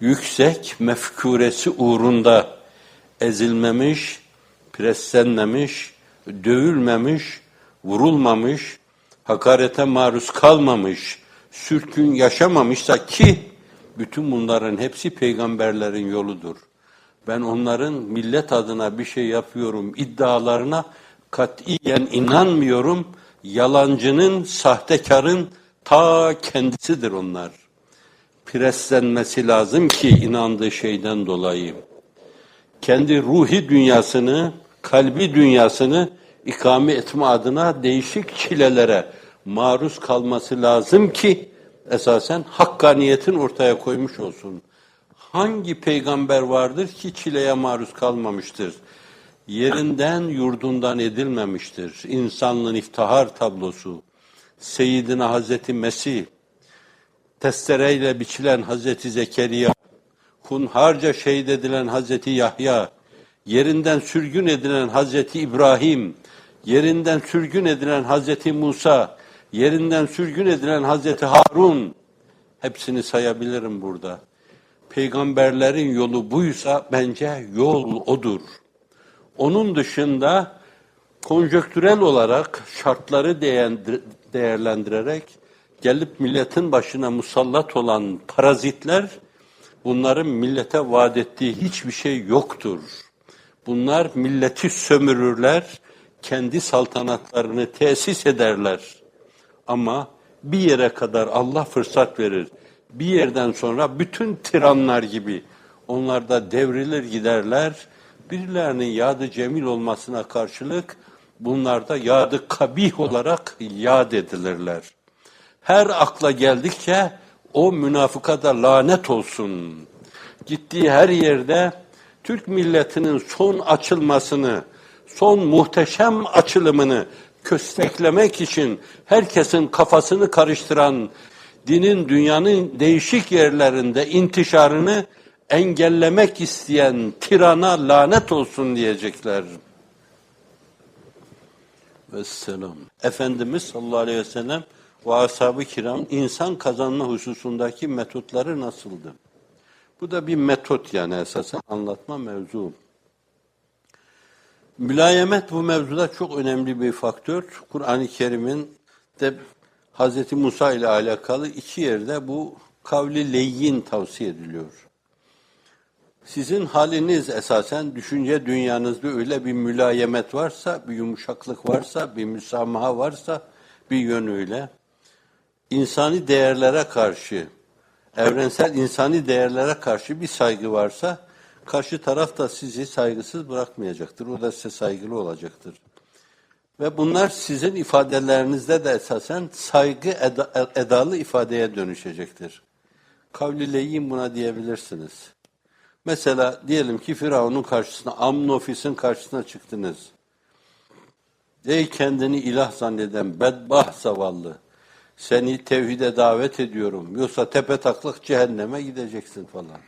yüksek mefkuresi uğrunda ezilmemiş, preslenmemiş, dövülmemiş, vurulmamış, hakarete maruz kalmamış, sürkün yaşamamışsa ki bütün bunların hepsi peygamberlerin yoludur. Ben onların millet adına bir şey yapıyorum iddialarına katiyen inanmıyorum. Yalancının, sahtekarın ta kendisidir onlar. Preslenmesi lazım ki inandığı şeyden dolayı. Kendi ruhi dünyasını, kalbi dünyasını ikame etme adına değişik çilelere maruz kalması lazım ki esasen hakkaniyetin ortaya koymuş olsun. Hangi peygamber vardır ki çileye maruz kalmamıştır? Yerinden yurdundan edilmemiştir. İnsanlığın iftihar tablosu. Seyyidina Hazreti Mesih, testereyle biçilen Hazreti Zekeriya, hunharca şehit edilen Hazreti Yahya, yerinden sürgün edilen Hazreti İbrahim, yerinden sürgün edilen Hazreti Musa, yerinden sürgün edilen Hazreti Harun, hepsini sayabilirim burada. Peygamberlerin yolu buysa bence yol odur. Onun dışında konjöktürel olarak şartları değerlendirerek gelip milletin başına musallat olan parazitler bunların millete vaat ettiği hiçbir şey yoktur. Bunlar milleti sömürürler, kendi saltanatlarını tesis ederler. Ama bir yere kadar Allah fırsat verir. Bir yerden sonra bütün tiranlar gibi onlar da devrilir giderler. Birilerinin yadı cemil olmasına karşılık bunlar da yadı kabih olarak yad edilirler. Her akla geldikçe o münafıka da lanet olsun. Gittiği her yerde Türk milletinin son açılmasını, son muhteşem açılımını kösteklemek için herkesin kafasını karıştıran dinin dünyanın değişik yerlerinde intişarını engellemek isteyen tirana lanet olsun diyecekler. Vesselam. Efendimiz sallallahu aleyhi ve sellem ve ashab-ı kiram insan kazanma hususundaki metotları nasıldı? Bu da bir metot yani esasen anlatma mevzu. Mülayemet bu mevzuda çok önemli bir faktör. Kur'an-ı Kerim'in de Hz. Musa ile alakalı iki yerde bu kavli leyyin tavsiye ediliyor. Sizin haliniz esasen düşünce dünyanızda öyle bir mülayemet varsa, bir yumuşaklık varsa, bir müsamaha varsa bir yönüyle insani değerlere karşı, evrensel insani değerlere karşı bir saygı varsa karşı taraf da sizi saygısız bırakmayacaktır. O da size saygılı olacaktır. Ve bunlar sizin ifadelerinizde de esasen saygı eda, edalı ifadeye dönüşecektir. Kavli buna diyebilirsiniz. Mesela diyelim ki Firavun'un karşısına, Amnofis'in karşısına çıktınız. Ey kendini ilah zanneden bedbah zavallı. Seni tevhide davet ediyorum. Yoksa tepe taklak cehenneme gideceksin falan.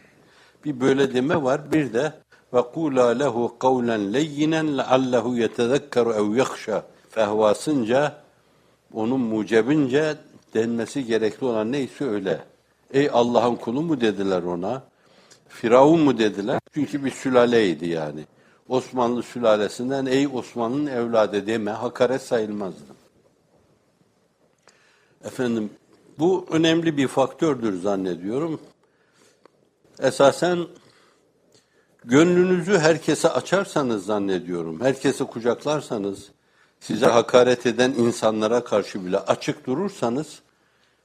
Bir böyle deme var. Bir de ve kula lehu kavlen leyyinen leallehu yetezekkeru ev yakhşa fehvasınca onun mucebince denmesi gerekli olan neyse öyle. Ey Allah'ın kulu mu dediler ona? Firavun mu dediler? Çünkü bir sülaleydi yani. Osmanlı sülalesinden ey Osman'ın evladı deme hakaret sayılmazdı. Efendim bu önemli bir faktördür zannediyorum. Esasen gönlünüzü herkese açarsanız zannediyorum, herkese kucaklarsanız, size hakaret eden insanlara karşı bile açık durursanız,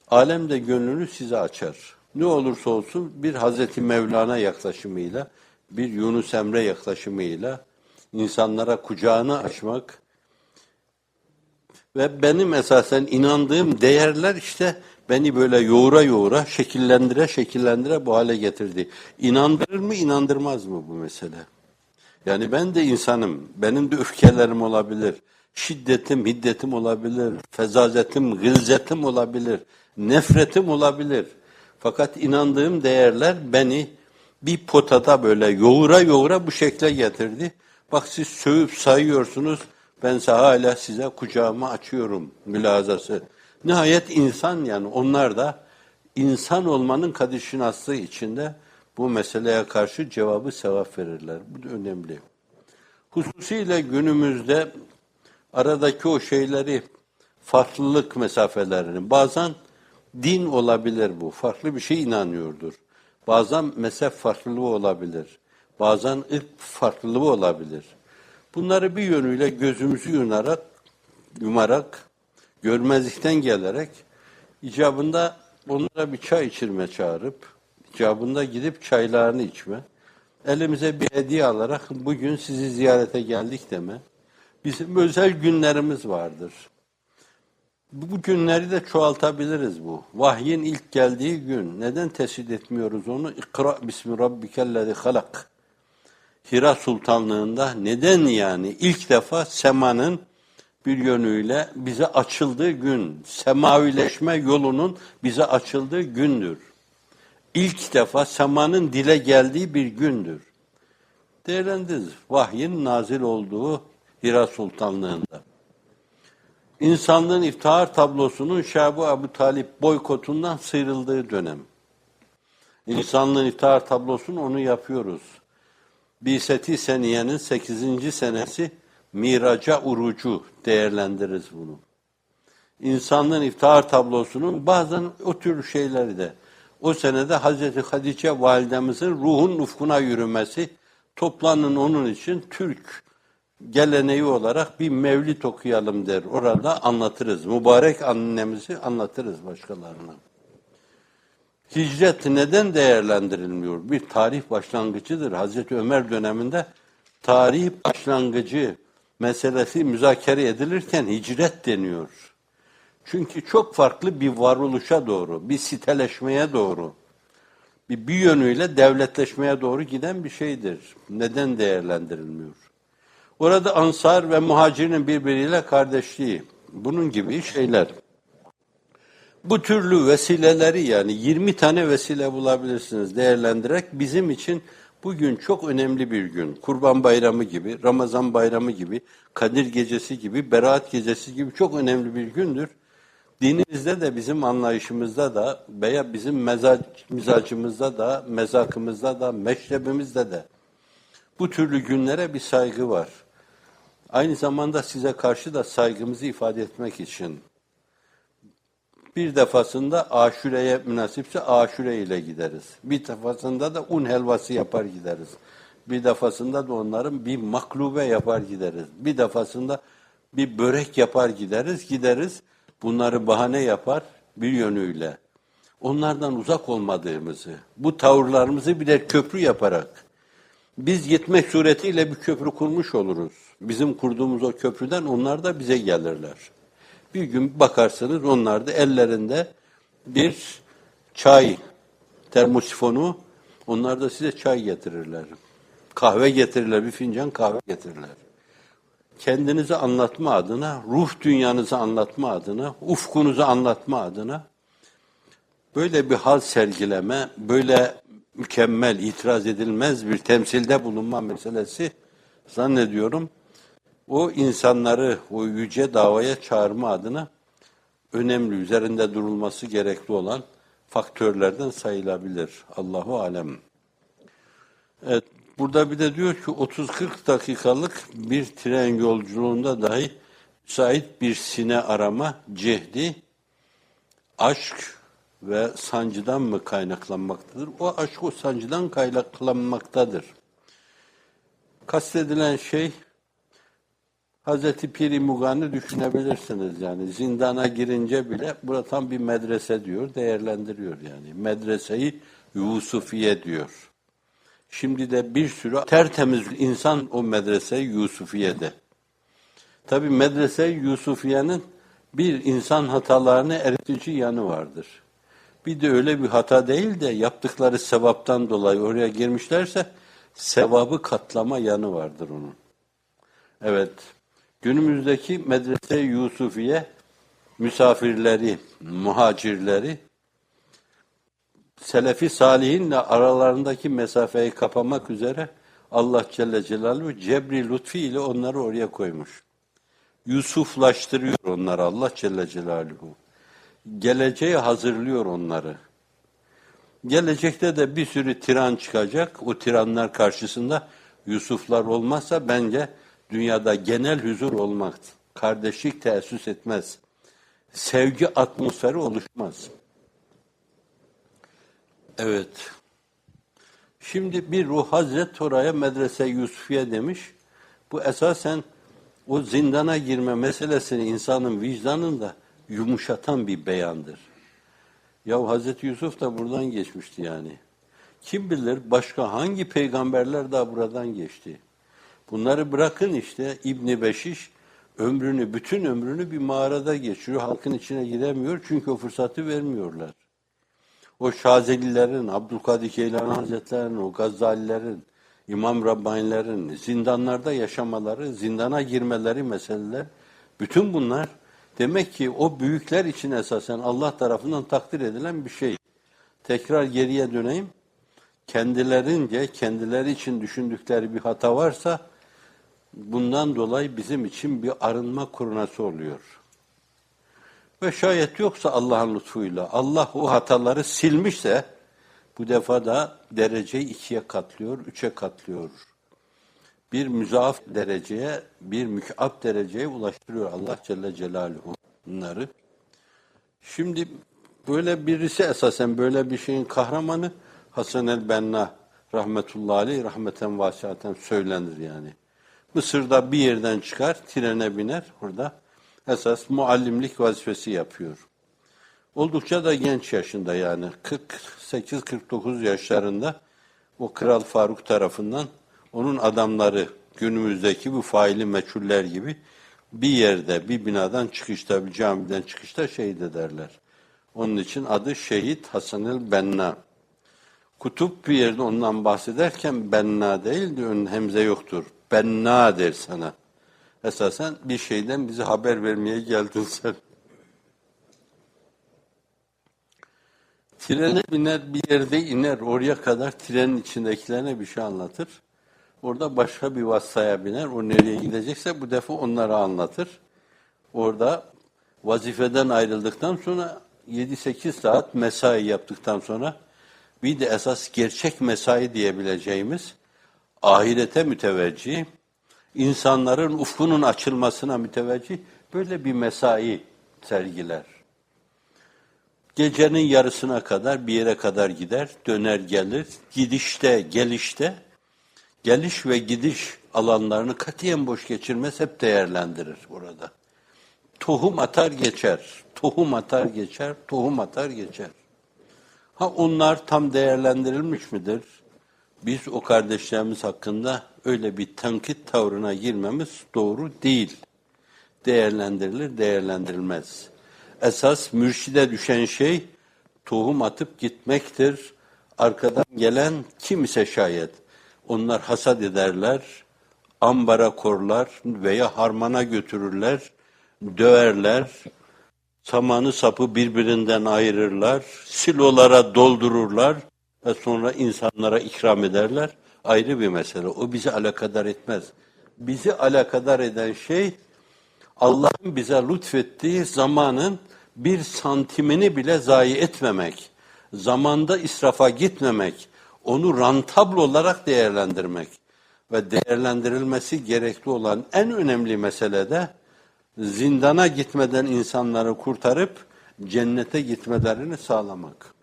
alem de gönlünü size açar. Ne olursa olsun bir Hazreti Mevlana yaklaşımıyla, bir Yunus Emre yaklaşımıyla insanlara kucağını açmak ve benim esasen inandığım değerler işte beni böyle yoğura yoğura, şekillendire şekillendire bu hale getirdi. İnandırır mı, inandırmaz mı bu mesele? Yani ben de insanım. Benim de öfkelerim olabilir. Şiddetim, hiddetim olabilir. Fezazetim, gılzetim olabilir. Nefretim olabilir. Fakat inandığım değerler beni bir potada böyle yoğura yoğura bu şekle getirdi. Bak siz sövüp sayıyorsunuz. Ben hala size kucağımı açıyorum mülazası. Nihayet insan yani onlar da insan olmanın kadir şinaslığı içinde bu meseleye karşı cevabı sevap verirler. Bu da önemli. Hususiyle günümüzde aradaki o şeyleri, farklılık mesafelerini, bazen din olabilir bu, farklı bir şey inanıyordur. Bazen mezhep farklılığı olabilir. Bazen ırk farklılığı olabilir. Bunları bir yönüyle gözümüzü yumarak, yumarak, görmezlikten gelerek, icabında onlara bir çay içirme çağırıp, icabında gidip çaylarını içme, elimize bir hediye alarak bugün sizi ziyarete geldik deme. Bizim özel günlerimiz vardır. Bu günleri de çoğaltabiliriz bu. Vahyin ilk geldiği gün. Neden tescil etmiyoruz onu? İkra bismi rabbikellezi halak. Hira Sultanlığında neden yani ilk defa semanın bir yönüyle bize açıldığı gün, semavileşme yolunun bize açıldığı gündür. İlk defa semanın dile geldiği bir gündür. Değerlendiririz. Vahyin nazil olduğu Hira Sultanlığında. İnsanlığın iftihar tablosunun Şabu Abu Talip boykotundan sıyrıldığı dönem. İnsanlığın iftihar tablosunu onu yapıyoruz. Biseti Seniye'nin 8. senesi miraca urucu değerlendiririz bunu. İnsanlığın iftihar tablosunun bazen o tür şeyleri de o senede Hazreti Hadice validemizin ruhun ufkuna yürümesi toplanın onun için Türk geleneği olarak bir mevlid okuyalım der. Orada anlatırız. Mübarek annemizi anlatırız başkalarına. Hicret neden değerlendirilmiyor? Bir tarih başlangıcıdır. Hazreti Ömer döneminde tarih başlangıcı meselesi müzakere edilirken hicret deniyor. Çünkü çok farklı bir varoluşa doğru, bir siteleşmeye doğru, bir, bir yönüyle devletleşmeye doğru giden bir şeydir. Neden değerlendirilmiyor? Orada ansar ve muhacirin birbiriyle kardeşliği, bunun gibi şeyler. Bu türlü vesileleri yani 20 tane vesile bulabilirsiniz değerlendirerek bizim için bugün çok önemli bir gün. Kurban Bayramı gibi, Ramazan Bayramı gibi, Kadir Gecesi gibi, Berat Gecesi gibi çok önemli bir gündür. Dinimizde de bizim anlayışımızda da veya bizim mezac, mizacımızda da, mezakımızda da, meşrebimizde de bu türlü günlere bir saygı var. Aynı zamanda size karşı da saygımızı ifade etmek için bir defasında aşureye münasipse aşure ile gideriz. Bir defasında da un helvası yapar gideriz. Bir defasında da onların bir maklube yapar gideriz. Bir defasında bir börek yapar gideriz. Gideriz bunları bahane yapar bir yönüyle. Onlardan uzak olmadığımızı, bu tavırlarımızı birer köprü yaparak biz gitmek suretiyle bir köprü kurmuş oluruz. Bizim kurduğumuz o köprüden onlar da bize gelirler. Bir gün bakarsınız onlar da ellerinde bir çay termosifonu, onlar da size çay getirirler. Kahve getirirler, bir fincan kahve getirirler. Kendinizi anlatma adına, ruh dünyanızı anlatma adına, ufkunuzu anlatma adına böyle bir hal sergileme, böyle mükemmel, itiraz edilmez bir temsilde bulunma meselesi zannediyorum o insanları o yüce davaya çağırma adına önemli, üzerinde durulması gerekli olan faktörlerden sayılabilir. Allahu alem. Evet, burada bir de diyor ki 30-40 dakikalık bir tren yolculuğunda dahi müsait bir sine arama cehdi, aşk ve sancıdan mı kaynaklanmaktadır? O aşk o sancıdan kaynaklanmaktadır. Kastedilen şey Hazreti Piri Mugan'ı düşünebilirsiniz yani. Zindana girince bile burada tam bir medrese diyor, değerlendiriyor yani. Medreseyi Yusufiye diyor. Şimdi de bir sürü tertemiz insan o medrese Yusufiye'de. Tabi medrese Yusufiye'nin bir insan hatalarını eritici yanı vardır. Bir de öyle bir hata değil de yaptıkları sevaptan dolayı oraya girmişlerse sevabı katlama yanı vardır onun. Evet, Günümüzdeki medrese Yusufiye misafirleri, muhacirleri Selefi Salihinle aralarındaki mesafeyi kapamak üzere Allah Celle Celaluhu cebri lütfi ile onları oraya koymuş. Yusuflaştırıyor onları Allah Celle Celaluhu. Geleceğe hazırlıyor onları. Gelecekte de bir sürü tiran çıkacak. O tiranlar karşısında Yusuflar olmazsa bence dünyada genel huzur olmaz. Kardeşlik teessüs etmez. Sevgi atmosferi oluşmaz. Evet. Şimdi bir ruh Hazret oraya medrese Yusufiye demiş. Bu esasen o zindana girme meselesini insanın vicdanında yumuşatan bir beyandır. Ya Hazreti Yusuf da buradan geçmişti yani. Kim bilir başka hangi peygamberler daha buradan geçti. Bunları bırakın işte İbni Beşiş ömrünü, bütün ömrünü bir mağarada geçiriyor. Halkın içine giremiyor çünkü o fırsatı vermiyorlar. O Şazelilerin, Abdülkadir Geylani Hazretleri'nin, o Gazalilerin, İmam Rabbanilerin zindanlarda yaşamaları, zindana girmeleri meseleler, bütün bunlar demek ki o büyükler için esasen Allah tarafından takdir edilen bir şey. Tekrar geriye döneyim. Kendilerince, kendileri için düşündükleri bir hata varsa bundan dolayı bizim için bir arınma kurunası oluyor. Ve şayet yoksa Allah'ın lütfuyla, Allah o hataları silmişse bu defa da dereceyi ikiye katlıyor, üçe katlıyor. Bir müzaaf dereceye, bir mükab dereceye ulaştırıyor Allah Celle Celaluhu bunları. Şimdi böyle birisi esasen böyle bir şeyin kahramanı Hasan el-Benna rahmetullahi aleyh rahmeten vasiaten söylenir yani. Mısır'da bir yerden çıkar, trene biner burada. Esas muallimlik vazifesi yapıyor. Oldukça da genç yaşında yani 48-49 yaşlarında o Kral Faruk tarafından onun adamları günümüzdeki bu faili meçhuller gibi bir yerde, bir binadan çıkışta, bir camiden çıkışta şehit ederler. Onun için adı Şehit Hasan el Benna. Kutup bir yerde ondan bahsederken Benna değil de ön hemze yoktur. Benna der sana. Esasen bir şeyden bize haber vermeye geldin sen. Trene biner bir yerde iner. Oraya kadar trenin içindekilerine bir şey anlatır. Orada başka bir vasıtaya biner. O nereye gidecekse bu defa onlara anlatır. Orada vazifeden ayrıldıktan sonra 7-8 saat mesai yaptıktan sonra bir de esas gerçek mesai diyebileceğimiz ahirete müteveccih, insanların ufkunun açılmasına müteveccih böyle bir mesai sergiler. Gecenin yarısına kadar bir yere kadar gider, döner gelir. Gidişte, gelişte, geliş ve gidiş alanlarını katiyen boş geçirmez, hep değerlendirir burada. Tohum atar geçer, tohum atar geçer, tohum atar geçer. Ha onlar tam değerlendirilmiş midir? Biz o kardeşlerimiz hakkında öyle bir tenkit tavrına girmemiz doğru değil. Değerlendirilir, değerlendirilmez. Esas mürşide düşen şey tohum atıp gitmektir. Arkadan gelen kim ise şayet onlar hasat ederler, ambara korlar veya harmana götürürler, döverler, samanı sapı birbirinden ayırırlar, silolara doldururlar ve sonra insanlara ikram ederler. Ayrı bir mesele. O bizi alakadar etmez. Bizi alakadar eden şey Allah'ın bize lütfettiği zamanın bir santimini bile zayi etmemek, zamanda israfa gitmemek, onu rantabl olarak değerlendirmek ve değerlendirilmesi gerekli olan en önemli mesele de zindana gitmeden insanları kurtarıp cennete gitmelerini sağlamak.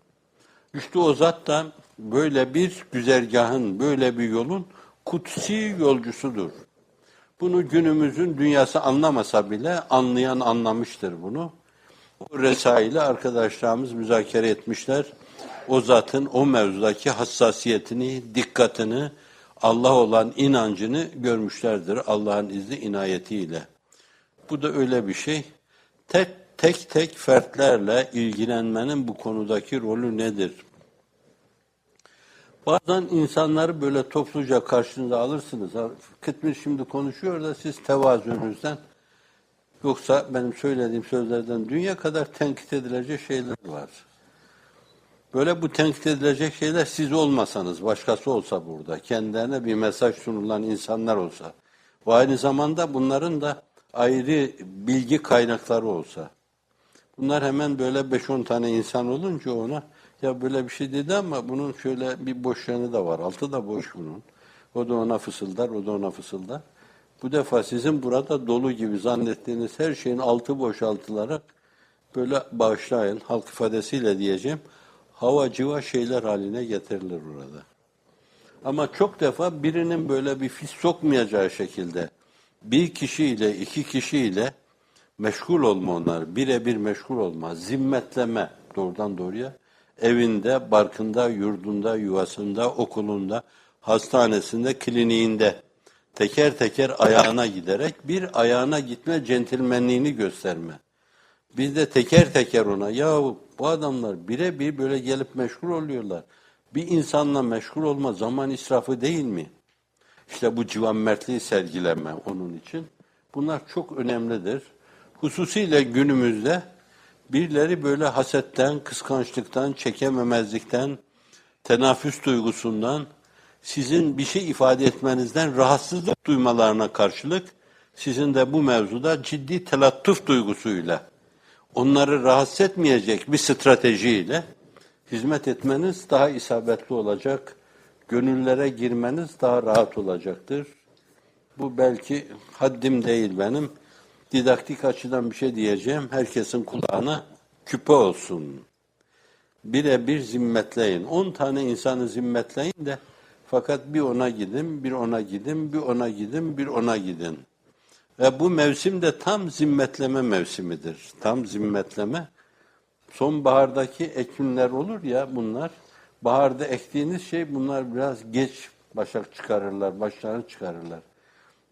İşte o zat da böyle bir güzergahın, böyle bir yolun kutsi yolcusudur. Bunu günümüzün dünyası anlamasa bile anlayan anlamıştır bunu. O resaili arkadaşlarımız müzakere etmişler. O zatın o mevzudaki hassasiyetini, dikkatini, Allah olan inancını görmüşlerdir Allah'ın izni inayetiyle. Bu da öyle bir şey. Tek tek tek fertlerle ilgilenmenin bu konudaki rolü nedir? Bazen insanları böyle topluca karşınıza alırsınız. Kıtmir şimdi konuşuyor da siz tevazunuzdan yoksa benim söylediğim sözlerden dünya kadar tenkit edilecek şeyler var. Böyle bu tenkit edilecek şeyler siz olmasanız, başkası olsa burada, kendilerine bir mesaj sunulan insanlar olsa ve aynı zamanda bunların da ayrı bilgi kaynakları olsa. Bunlar hemen böyle 5-10 tane insan olunca ona Ya böyle bir şey dedi ama bunun şöyle bir boş yanı da var. Altı da boş bunun. O da ona fısıldar, o da ona fısıldar. Bu defa sizin burada dolu gibi zannettiğiniz her şeyin altı boşaltılarak böyle bağışlayın, halk ifadesiyle diyeceğim, hava civa şeyler haline getirilir burada. Ama çok defa birinin böyle bir fis sokmayacağı şekilde bir kişiyle, iki kişiyle meşgul olma onlar, birebir meşgul olma, zimmetleme doğrudan doğruya evinde, barkında, yurdunda, yuvasında, okulunda, hastanesinde, kliniğinde teker teker ayağına giderek bir ayağına gitme centilmenliğini gösterme. Biz de teker teker ona ya bu adamlar birebir böyle gelip meşgul oluyorlar. Bir insanla meşgul olma zaman israfı değil mi? İşte bu civan mertliği sergileme onun için. Bunlar çok önemlidir. Hususiyle günümüzde birileri böyle hasetten, kıskançlıktan, çekememezlikten, tenaffüs duygusundan, sizin bir şey ifade etmenizden rahatsızlık duymalarına karşılık, sizin de bu mevzuda ciddi telattuf duygusuyla, onları rahatsız etmeyecek bir stratejiyle hizmet etmeniz daha isabetli olacak, gönüllere girmeniz daha rahat olacaktır. Bu belki haddim değil benim. Didaktik açıdan bir şey diyeceğim. Herkesin kulağına küpe olsun. Birebir zimmetleyin. On tane insanı zimmetleyin de fakat bir ona gidin, bir ona gidin, bir ona gidin, bir ona gidin. Ve bu mevsim de tam zimmetleme mevsimidir. Tam zimmetleme. Sonbahardaki ekimler olur ya bunlar. Baharda ektiğiniz şey bunlar biraz geç başak çıkarırlar, başlarını çıkarırlar.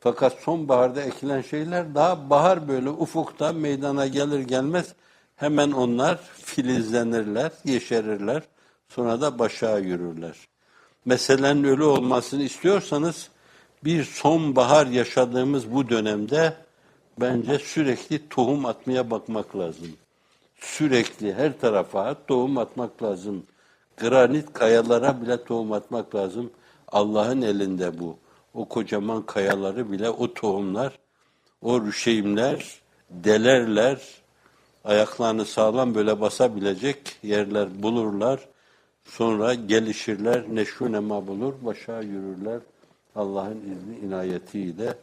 Fakat sonbaharda ekilen şeyler daha bahar böyle ufukta meydana gelir gelmez hemen onlar filizlenirler, yeşerirler. Sonra da başa yürürler. Meselenin ölü olmasını istiyorsanız bir sonbahar yaşadığımız bu dönemde bence sürekli tohum atmaya bakmak lazım. Sürekli her tarafa tohum atmak lazım. Granit kayalara bile tohum atmak lazım. Allah'ın elinde bu. O kocaman kayaları bile o tohumlar, o rüşeğimler delerler, ayaklarını sağlam böyle basabilecek yerler bulurlar. Sonra gelişirler, neşru nema bulur, başa yürürler. Allah'ın izni inayetiyle